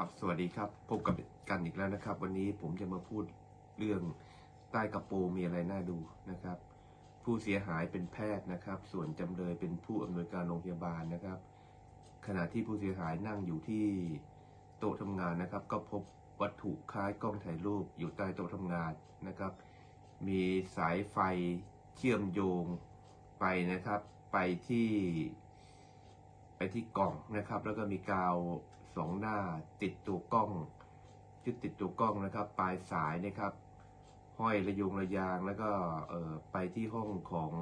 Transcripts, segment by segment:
ครับสวัสดีครับพบกับกันอีกแล้วนะครับ วันนี้ผมจะมาพูดเรื่องใต้กระโปรงมีอะไรน่าดูนะครับ ผู้เสียหายเป็นแพทย์นะครับ ส่วนจำเลยเป็นผู้อำนวยการโรงพยาบาลนะครับ ขณะที่ผู้เสียหายนั่งอยู่ที่โต๊ะทำงานนะครับ ก็พบวัตถุคล้ายกล้องถ่ายรูปอยู่ใต้โต๊ะทำงานนะครับ มีสายไฟเชื่อมโยงไปนะครับ ไปที่ ไปที่กล่องนะครับ แล้วก็มีกาว สองหน้าติดตัวกล้องยึดติดตัวกล้องนะครับ ปลายสายนะครับ ห้อยระยงระยางแล้วก็ไปที่ห้องของ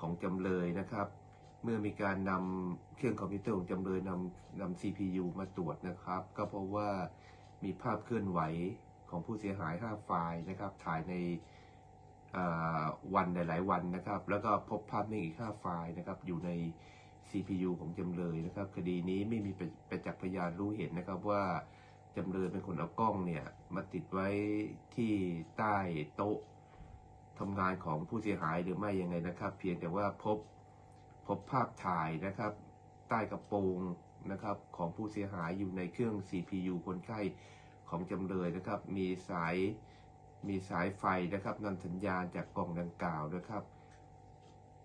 ของจำเลยนะครับ เมื่อมีการนำเครื่องคอมพิวเตอร์ของจำเลยนำนำ CPU มาตรวจนะครับ ก็เพบว่ามีภาพเคลื่อนไหวของผู้เสียหาย 5 ไฟล์นะครับ ถ่ายในวันหลาย ๆ วันนะครับ แล้วก็พบภาพนิ่งอีก 5 ไฟล์นะครับ อยู่ใน CPU ของจำเลยนะครับ คดีนี้ไม่มีประปจักษ์พยานรู้เห็นนะครับว่าจำเลยเป็นคนเอากล้องเนี่ยมาติดไว้ที่ใต้โต๊ะทำงานของผู้เสียหายหรือไม่ยังไงนะครับ เพียงแต่ว่าพบพบภาพถ่ายนะครับ ใต้กระโปรงนะครับของผู้เสียหายอยู่ในเครื่อง CPU คนไข้ของจำเลยนะครับ มีสายมีสายไฟนะครับนำสัญญาณจากกล่องดังกล่าวนะครับ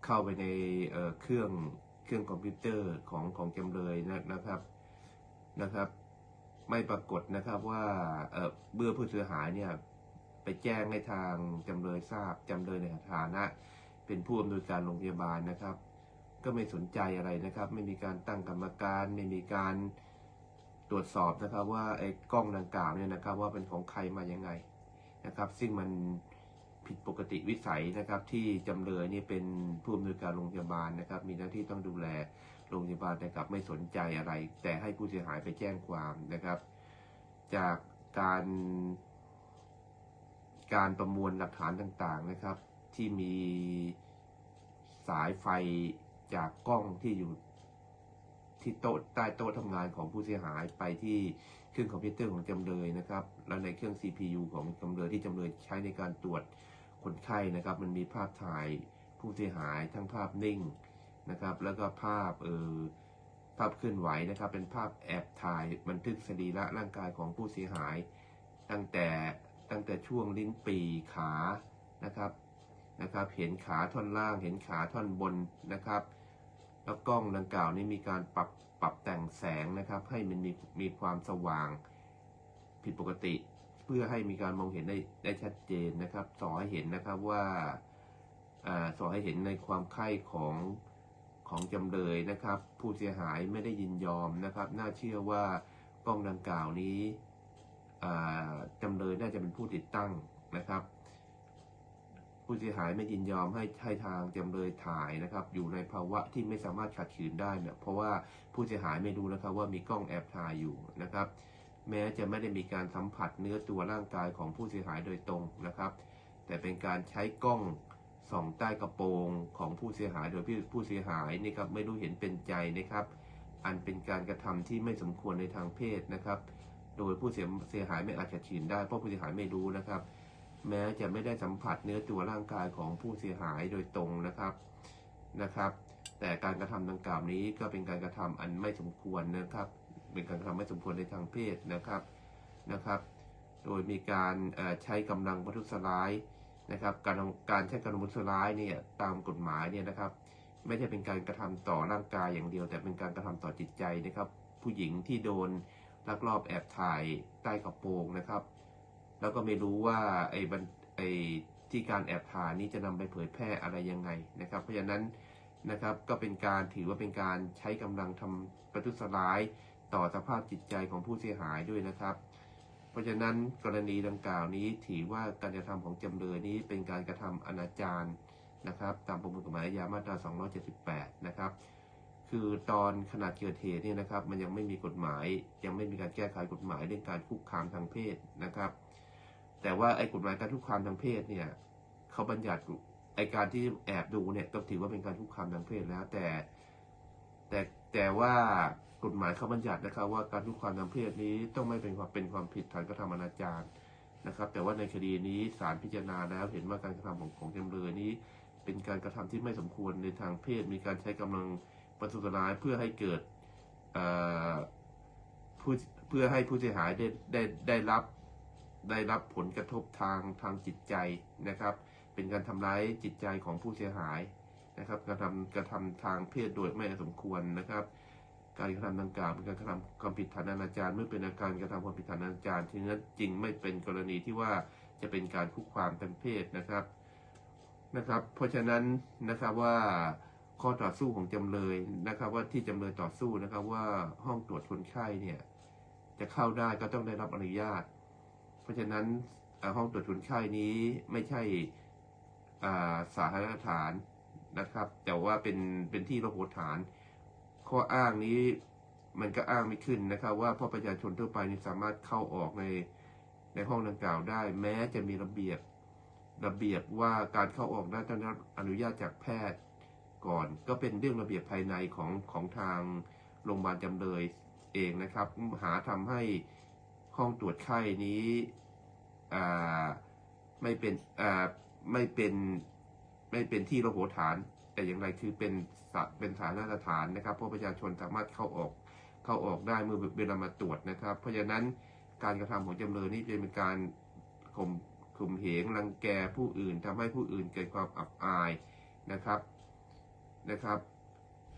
เข้าไปในเเครื่อง เครื่องคอมพิวเตอร์ของของจำเลยนะนะครับนะครับ ไม่ปรากฏนะครับว่าเอ่อเมื่อผู้เสียหายเนี่ยไปแจ้งให้ทางจำเลยทราบจำเลยในฐานะ เป็นผู้อำนวยการโรงพยาบาลนะครับ ก็ไม่สนใจอะไรนะครับ ไม่มีการตั้งกรรมการ ไม่มีการตรวจสอบนะครับว่าไอ้กล้องดังกล่าวเนี่ยนะครับว่าเป็นของใครมายังไงนะครับ ซึ่งมัน ผิดปกติวิสัยนะครับที่จำเลยนี่เป็นผู้อำนวยการโรงพยาบาลนะครับ มีหน้าที่ต้องดูแลโรงพยาบาลแต่กลับไม่สนใจอะไร แต่ให้ผู้เสียหายไปแจ้งความนะครับ จากการการประมวลหลักฐานต่างๆนะครับ ที่มีสายไฟจากกล้องที่อยู่ที่โต๊ะใต้โต๊ะทำงานของผู้เสียหายไปที่เครื่องคอมพิวเตอร์ของจำเลยนะครับ แล้วในเครื่อง CPU ของจำเลยที่จำเลยใช้ในการตรวจ คนไข้นะครับ มันมีภาพถ่ายผู้เสียหายทั้งภาพนิ่งนะครับ แล้วก็ภาพเออภาพเคลื่อนไหวนะครับ เป็นภาพแอบถ่ายบันทึกสรีระร่างกายของผู้เสียหาย ตั้งแต่ตั้งแต่ช่วงลิ้นปีขานะครับนะครับ เห็นขาท่อนล่าง เห็นขาท่อนบนนะครับแล้วกล้องดังกล่าวนี้มีการปรับปรับแต่งแสงนะครับ ให้มันมีมีความสว่างผิดปกติ พื่อให้มีการมองเห็นได้ได้ชัดเจนนะครับสอให้เห็นนะครับว่าอสอให้เห็นในความไข้ของของจำเลยนะครับ ผู้เสียหายไม่ได้ยินยอมนะครับ น่าเชื่อว่ากล้องดังกล่าวนี้อ่าจำเลยน่าจะเป็นผู้ติดตั้งนะครับ ผู้เสียหายไม่ยินยอมให้ให้ทางจำเลยถ่ายนะครับ อยู่ในภาวะที่ไม่สามารถขัดขืนได้เนี่ยเพราะว่าผู้เสียหายไม่รู้นะครับว่ามีกล้องแอบถ่ายอยู่นะครับ แม้จะไม่ได้มีการสัมผัสเนื้อตัวร่างกายของผู้เสียหายโดยตรงนะครับ แต่เป็นการใช้กล้องส่องใต้กระโปรงของผู้เสียหายโดยผู้เสียหายนี่ครับไม่รู้เห็นเป็นใจนะครับ อันเป็นการกระทำที่ไม่สมควรในทางเพศนะครับ โดยผู้เสียเสียหายไม่อาจจะฉีนได้เพราะผู้เสียหายไม่รู้นะครับ แม้จะไม่ได้สัมผัสเนื้อตัวร่างกายของผู้เสียหายโดยตรงนะครับนะครับ แต่การกระทำดังกล่าวนี้ก็เป็นการกระทำอันไม่สมควรนะครับ เป็นการกระทำไม่สมควรในทางเพศนะครับนะครับ โดยมีการใช้กำลังประทุษร้ายนะครับ การการใช้กำลังประทุษร้ายเนี่ยตามกฎหมายเนี่ยนะครับ ไม่ใช่เป็นการกระทำต่อร่างกายอย่างเดียว แต่เป็นการกระทำต่อจิตใจนะครับ ผู้หญิงที่โดนลักลอบแอบถ่ายใต้กระโปรงนะครับ แล้วก็ไม่รู้ว่าไอ้บันไอ้ที่การแอบถ่ายนี้จะนำไปเผยแพร่อะไรยังไงนะครับ เพราะฉะนั้นนะครับก็เป็นการถือว่าเป็นการใช้กำลังทำประทุษร้าย ต่อสภาพจิตใจของผู้เสียหายด้วยนะครับ เพราะฉะนั้นกรณีดังกล่าวนี้ถือว่าการกระทำของจำเลยนี้เป็นการกระทำอนาจารนะครับ ตามประมวลกฎหมายอาญามาตรา 278 นะครับ คือตอนขณะเกิดเหตุเนี่ยนะครับ มันยังไม่มีกฎหมาย ยังไม่มีการแก้ไขกฎหมายเรื่องการคุกคามทางเพศนะครับ แต่ว่าไอ้กฎหมายการคุกคามทางเพศเนี่ยเขาบัญญัติไอ้การที่แอบดูเนี่ยก็ถือว่าเป็นการคุกคามทางเพศแล้วแต่ แต่แต่ว่า กฎหมายเขาบัญญัตินะครับ ว่าการคุกคามทางเพศนี้ต้องไม่เป็นความเป็นความผิดฐานกระทำอนาจารนะครับ แต่ว่าในคดีนี้ศาลพิจารณาแล้วเห็นว่าการกระทำของของจำเลยนี้ เป็นการกระทำที่ไม่สมควรในทางเพศ มีการใช้กำลังประทุษร้ายเพื่อให้เกิดเอ่อผู้เพื่อให้ผู้เสียหายได้ได้ได้รับได้รับผลกระทบทางทางจิตใจนะครับ เป็นการทำร้ายจิตใจของผู้เสียหายนะครับ กระทำกระทำทางเพศโดยไม่สมควรนะครับ การกระทำดังกล่าวเป็นการกระทำความผิดฐานอนาจารเมื่อเป็นอาการกระทำความผิดฐานอนาจารที่นั้นจริงไม่เป็นกรณีที่ว่าจะเป็นการคุกคามทางเพศนะครับนะครับ เพราะฉะนั้นนะครับว่าข้อต่อสู้ของจำเลยนะครับ ว่าที่จำเลยต่อสู้นะครับว่าห้องตรวจคนไข้เนี่ยจะเข้าได้ก็ต้องได้รับอนุญาต เพราะฉะนั้นห้องตรวจคนไข้นี้ไม่ใช่สาธารณสถานนะครับ แต่ว่าเป็นเป็นที่ระโหฐาน ข้ออ้างนี้มันก็อ้างไม่ขึ้นนะครับ ว่าพราะประชาชนทั่วไปนี่สามารถเข้าออกในในห้องดังกล่าวได้ แม้จะมีระเบียบระเบียบว่าการเข้าออกได้ต้องได้รับอนุญาตจากแพทย์ก่อน ก็เป็นเรื่องระเบียบภายในของของทางโรงพยาบาลจำเลยเองนะครับ หาทำให้ห้องตรวจไข้นี้อ่าไม่เป็นอ่าไม่เป็นไม่เป็นที่ระโหฐาน แต่อย่างไรคือเป็นสเป็นสาธารณสถานนะครับ เพราะประชาชนสามารถเข้าออกเข้าออกได้เมื่อเวลามาตรวจนะครับ เพราะฉะนั้นการกระทำของจำเลยนี่เป็นการข่มข่มเหงรังแกผู้อื่นทำให้ผู้อื่นเกิดความอับอายนะครับนะครับ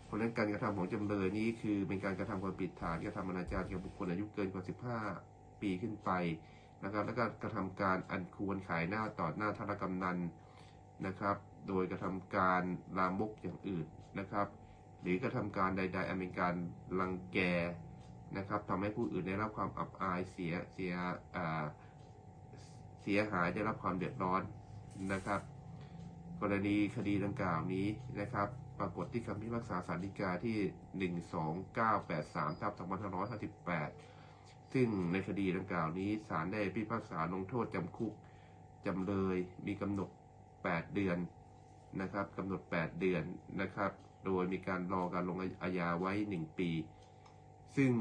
เพราะฉะนั้นการกระทำของจำเลยนี้คือเป็นการกระทำความผิดฐานกระทำอนาจารกับบุคคลอายุเกินกว่า 15 ปีขึ้นไปนะครับ แล้วก็กระทำการอันควรขายหน้าต่อหน้าธารกำนันนะครับ โดยกระทำการลามกอย่างอื่นนะครับ หรือกระทำการใด ๆ อันเป็นการรังแกนะครับทำให้ผู้อื่นได้รับความอับอายเสียเสียเสียหายได้รับความเดือดร้อนนะครับ กรณีคดีดังกล่าวนี้นะครับ ปรากฏที่คำพิพากษาสารฎีกาที่ 12983ทับ2558 ซึ่งในคดีดังกล่าวนี้ศาลได้พิพากษาลงโทษจำคุกจำเลยมีกำหนด 8 เดือน นะครับกำหนด 8 เดือนนะครับ โดยมีการรอการลงอาญาไว้ 1 ปี ซึ่ง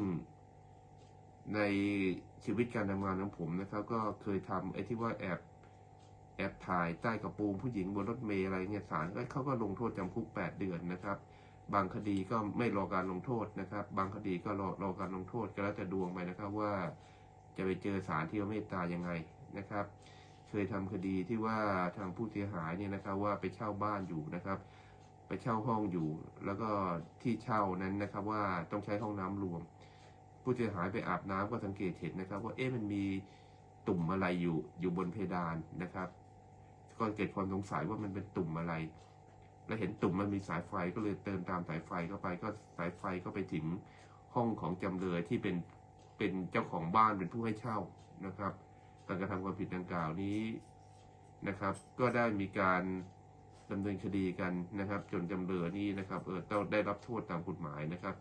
ในชีวิตการทำงานของผมนะครับ ก็เคยทำไอ้ที่ว่าแอบแอบถ่ายใต้กระโปรงผู้หญิงบนรถเมล์อะไรเนี่ยศาลก็เขาก็ลงโทษจำคุก 8 เดือนนะครับ บางคดีก็ไม่รอการลงโทษนะครับ บางคดีก็รอรอการลงโทษก็แล้วแต่ดวงไปนะครับว่าจะไปเจอศาลที่เมตตายังไงนะครับ เคยทำคดีที่ว่าทางผู้เสียหายเนี่ยนะครับว่าไปเช่าบ้านอยู่นะครับ ไปเช่าห้องอยู่ แล้วก็ที่เช่านั้นนะครับว่าต้องใช้ห้องน้ำรวม ผู้เสียหายไปอาบน้ำก็สังเกตเห็นนะครับ ว่าเอ๊ะมันมีตุ่มอะไรอยู่อยู่บนเพดานนะครับ ก็เกิดความสงสัยว่ามันเป็นตุ่มอะไร แล้วเห็นตุ่มมันมีสายไฟก็เลยเติมตามสายไฟเข้าไป ก็สายไฟก็ไปถึงห้องของจำเลยที่เป็นเป็นเจ้าของบ้านเป็นผู้ให้เช่านะครับ การกระทำความผิดดังกล่าวนี้นะครับ ก็ได้มีการดำเนินคดีกันนะครับ จนจำเลยนี้นะครับเออต้องได้รับโทษตามกฎหมายนะครับ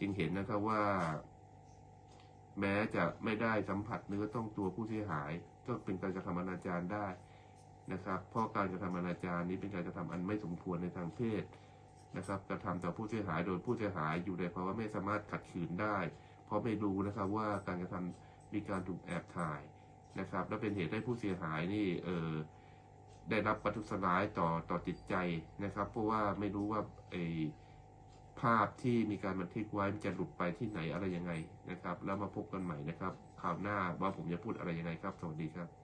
จึงเห็นนะครับว่า แม้จะไม่ได้สัมผัสเนื้อต้องตัวผู้เสียหาย ก็เป็นการกระทำอนาจารได้นะครับ เพราะการกระทำอนาจารนี้เป็นการกระทำอันไม่สมควรในทางเพศนะครับกระทำต่อผู้เสียหายโดยผู้เสียหายอยู่ในภาวะไม่สามารถขัดขืนได้ เพราะไม่รู้นะครับว่าการกระทำมีการถูกแอบถ่าย นะครับ และเป็นเหตุให้ผู้เสียหายนี่เออได้รับประทุษร้ายต่อต่อจิตใจนะครับ เพราะว่าไม่รู้ว่าไอภาพที่มีการบันทึกไว้มันจะหลุดไปที่ไหนอะไรยังไงนะครับ แล้วมาพบกันใหม่นะครับ คราวหน้าว่าผมจะพูดอะไรยังไงครับ สวัสดีครับ